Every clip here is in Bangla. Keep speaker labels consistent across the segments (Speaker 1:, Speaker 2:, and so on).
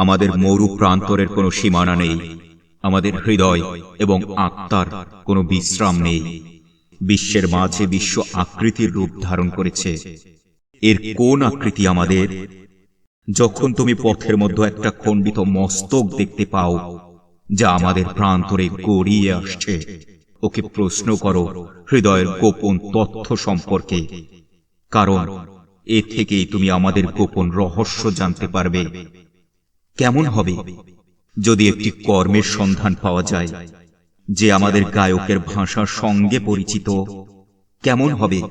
Speaker 1: আমাদের মরু প্রান্তরের কোনো সীমানা নেই, আমাদের হৃদয় এবং আত্মার কোনো বিশ্রাম নেই। বিশ্বের মাঝে বিশ্ব আকৃতির রূপ ধারণ করেছে। এর কোন আকৃতি আমাদের? যখন তুমি পথের মধ্যে একটা খণ্ডিত মস্তক দেখতে পাও, যা আমাদের প্রান্তরে গড়িয়ে আসছে, ওকে প্রশ্ন করো হৃদয়ের গোপন তথ্য সম্পর্কে। কারণ, এ থেকেই তুমি আমাদের গোপন রহস্য জানতে পারবে। কেমন হবে? যদি একটি কর্মের সন্ধান পাওয়া যায়, যে আমাদের গায়কের ভাষার সঙ্গে পরিচিত, কেমন হবে?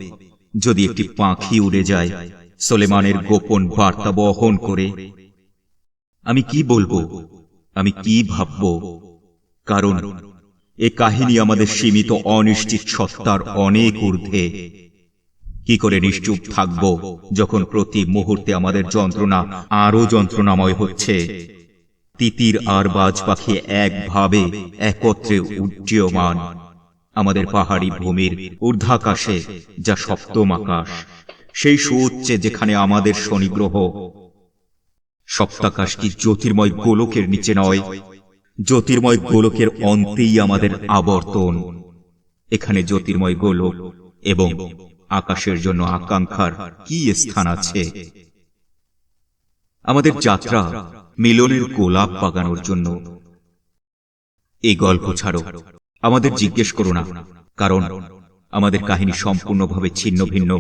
Speaker 1: যদি একটি পাখি উড়ে যায়, সোলেমানের গোপন বার্তা বহন করে? আমি কি বলব? আমি কি ভাবব? কারণ, এ কাহিনী আমাদের সীমিত অনিশ্চিত সত্তার অনেক ঊর্ধ্বে। কি করে নিশ্চুপ থাকব যখন প্রতি মুহূর্তে আমাদের যন্ত্রণা আরও যন্ত্রণাময় হচ্ছে? তিতির আর বাজ পাখি একভাবে একত্রে উজ্জীয়মান আমাদের পাহাড়ি ভূমির ঊর্ধ্বাকাশে যা সপ্তম আকাশ, সেই সুউচ্চে যেখানে আমাদের শনিগ্রহ। সপ্তাকাশ কি জ্যোতির্ময় গোলকের নিচে নয়? জ্যোতির্ময় গোলকের অন্তেই আমাদের আবর্তন। এখানে জ্যোতির্ময় গোলক এবং আকাশের জন্য আকাঙ্ক্ষার কি স্থান আছে? আমাদের যাত্রা মিলনের গোলাপ বাগানোর জন্য। এই গল্প ছাড়ো। আমাদের জিজ্ঞেস করো না, কারণ আমাদের কাহিনী সম্পূর্ণভাবে ছিন্ন ভিন্ন।